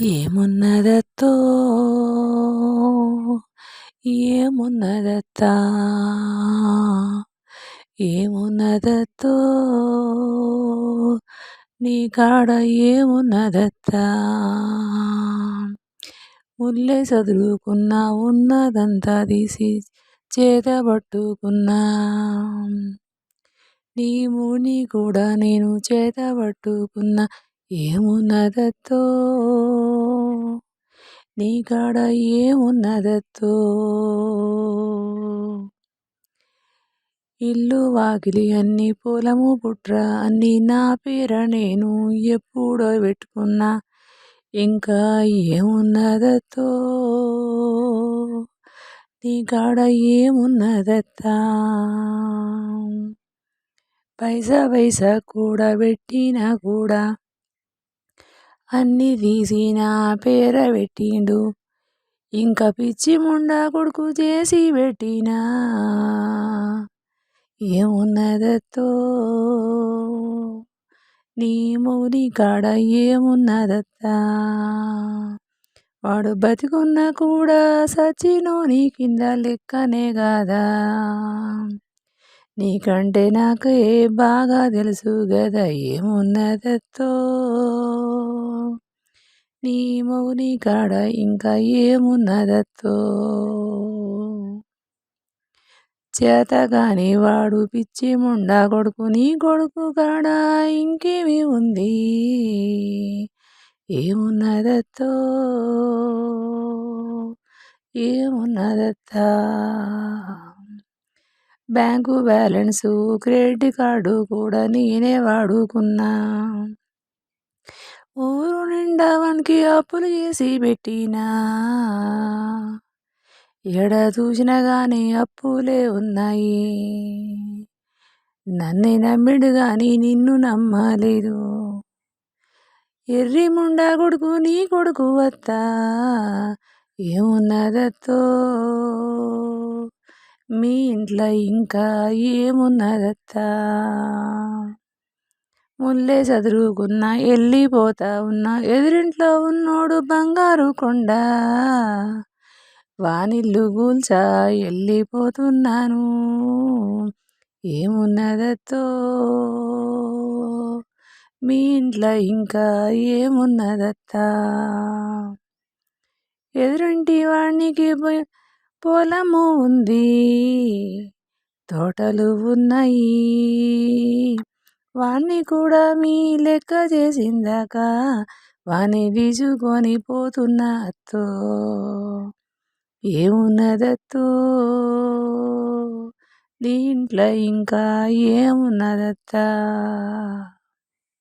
ఏమున్నదతో ఏమున్నదత్త? ఏమున్నదతో నీ కాడ ఏమున్నదత్త? ముల్లే చదువుకున్నా ఉన్నదంతా తీసి చేతబట్టుకున్నా. నీ ముని కూడా నేను చేతబట్టుకున్నా. ఏమున్నదతో? నీ కాడ ఏమున్నదతో? ఇల్లు వాకిలి అన్ని పొలము పుట్ర అన్ని నా పేర నేను ఎప్పుడో పెట్టుకున్నా. ఇంకా ఏమున్నదతో? నీ కాడ ఏమున్నదత్తా? పైసా పైసా కూడా పెట్టినా కూడా అన్ని తీసి నా పేర పెట్టిండు. ఇంకా పిచ్చి ముండా కొడుకు చేసి పెట్టినా. ఏమున్నదత్తో? నీ మౌని కాడ ఏమున్నదత్తా? వాడు బతికున్నా కూడా సచినోని కింద లెక్కనే కాదా నీకంటే నాకు ఏ బాగా తెలుసు గదా ఏమున్నదత్తో? నీ మౌని కాడ ఇంకా ఏమున్నదత్తో? చేతగాని వాడు పిచ్చి ముండా కొడుకు నీ కొడుకు కాడ ఇంకేమి ఉంది? ఏమున్నదత్తో? ఏమున్నదత్తా? బ్యాంకు బ్యాలెన్సు క్రెడిట్ కార్డు కూడా నేనే వాడుకున్నా. ఊరు నిండా వానికి అప్పులు చేసి పెట్టినా. ఎడ చూసినా కానీ అప్పులే ఉన్నాయి. నన్ను నమ్మిడు కానీ నిన్ను నమ్మలేదు. ఎర్రి ముండా కొడుకు నీ కొడుకు వత్త ఏమున్నదత్తో? మీ ఇంట్లో ఇంకా ఏమున్నదత్తా? ముల్లే చదువుకున్నా వెళ్ళిపోతా ఉన్నా ఎదురింట్లో ఉన్నోడు బంగారు కొండ. వానిల్లు గూల్చా వెళ్ళిపోతున్నాను ఏమున్నదత్తో? మీ ఇంట్లో ఇంకా ఏమున్నదత్తా? ఎదురింటి వాడికి పొలము ఉంది. తోటలు ఉన్నాయి. వాణ్ణి కూడా మీ లెక్క చేసిందాక? వాణ్ణి తీసుకొని పోతున్నా అత్తో? ఏమున్నదత్తో? దీంట్లో ఇంకా ఏమున్నదత్తా?